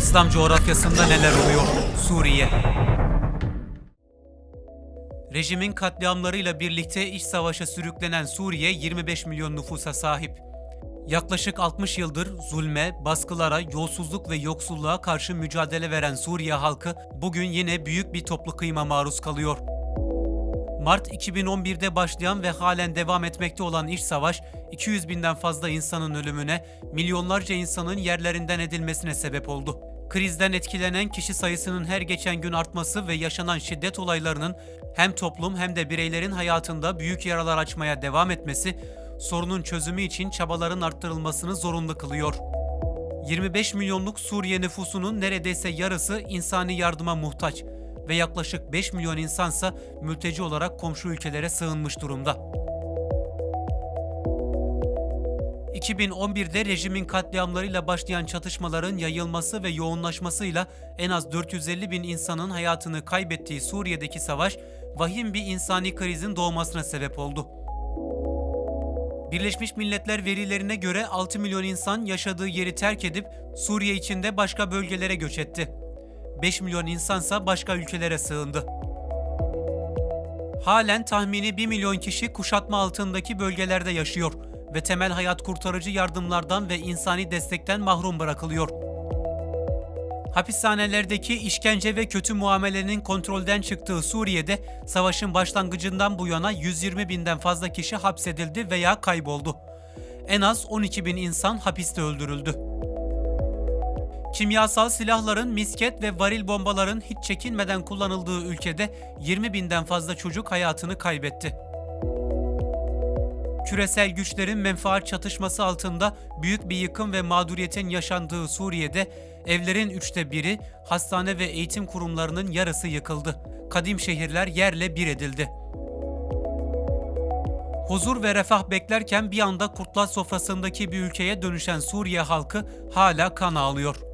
İslam coğrafyasında neler oluyor? Suriye. Rejimin katliamlarıyla birlikte iç savaşa sürüklenen Suriye 25 milyon nüfusa sahip. Yaklaşık 60 yıldır zulme, baskılara, yolsuzluk ve yoksulluğa karşı mücadele veren Suriye halkı bugün yine büyük bir toplu kıyıma maruz kalıyor. Mart 2011'de başlayan ve halen devam etmekte olan iç savaş, 200 binden fazla insanın ölümüne, milyonlarca insanın yerlerinden edilmesine sebep oldu. Krizden etkilenen kişi sayısının her geçen gün artması ve yaşanan şiddet olaylarının hem toplum hem de bireylerin hayatında büyük yaralar açmaya devam etmesi, sorunun çözümü için çabaların arttırılmasını zorunlu kılıyor. 25 milyonluk Suriye nüfusunun neredeyse yarısı insani yardıma muhtaç ve yaklaşık 5 milyon insansa mülteci olarak komşu ülkelere sığınmış durumda. 2011'de rejimin katliamlarıyla başlayan çatışmaların yayılması ve yoğunlaşmasıyla en az 450 bin insanın hayatını kaybettiği Suriye'deki savaş vahim bir insani krizin doğmasına sebep oldu. Birleşmiş Milletler verilerine göre 6 milyon insan yaşadığı yeri terk edip Suriye içinde başka bölgelere göç etti. 5 milyon insansa başka ülkelere sığındı. Halen tahmini 1 milyon kişi kuşatma altındaki bölgelerde yaşıyor ve temel hayat kurtarıcı yardımlardan ve insani destekten mahrum bırakılıyor. Hapishanelerdeki işkence ve kötü muamelenin kontrolden çıktığı Suriye'de savaşın başlangıcından bu yana 120 binden fazla kişi hapsedildi veya kayboldu. En az 12 bin insan hapiste öldürüldü. Kimyasal silahların, misket ve varil bombaların hiç çekinmeden kullanıldığı ülkede 20 binden fazla çocuk hayatını kaybetti. Küresel güçlerin menfaat çatışması altında büyük bir yıkım ve mağduriyetin yaşandığı Suriye'de evlerin üçte biri, hastane ve eğitim kurumlarının yarısı yıkıldı. Kadim şehirler yerle bir edildi. Huzur ve refah beklerken bir anda kurtlar sofrasındaki bir ülkeye dönüşen Suriye halkı hala kan ağlıyor.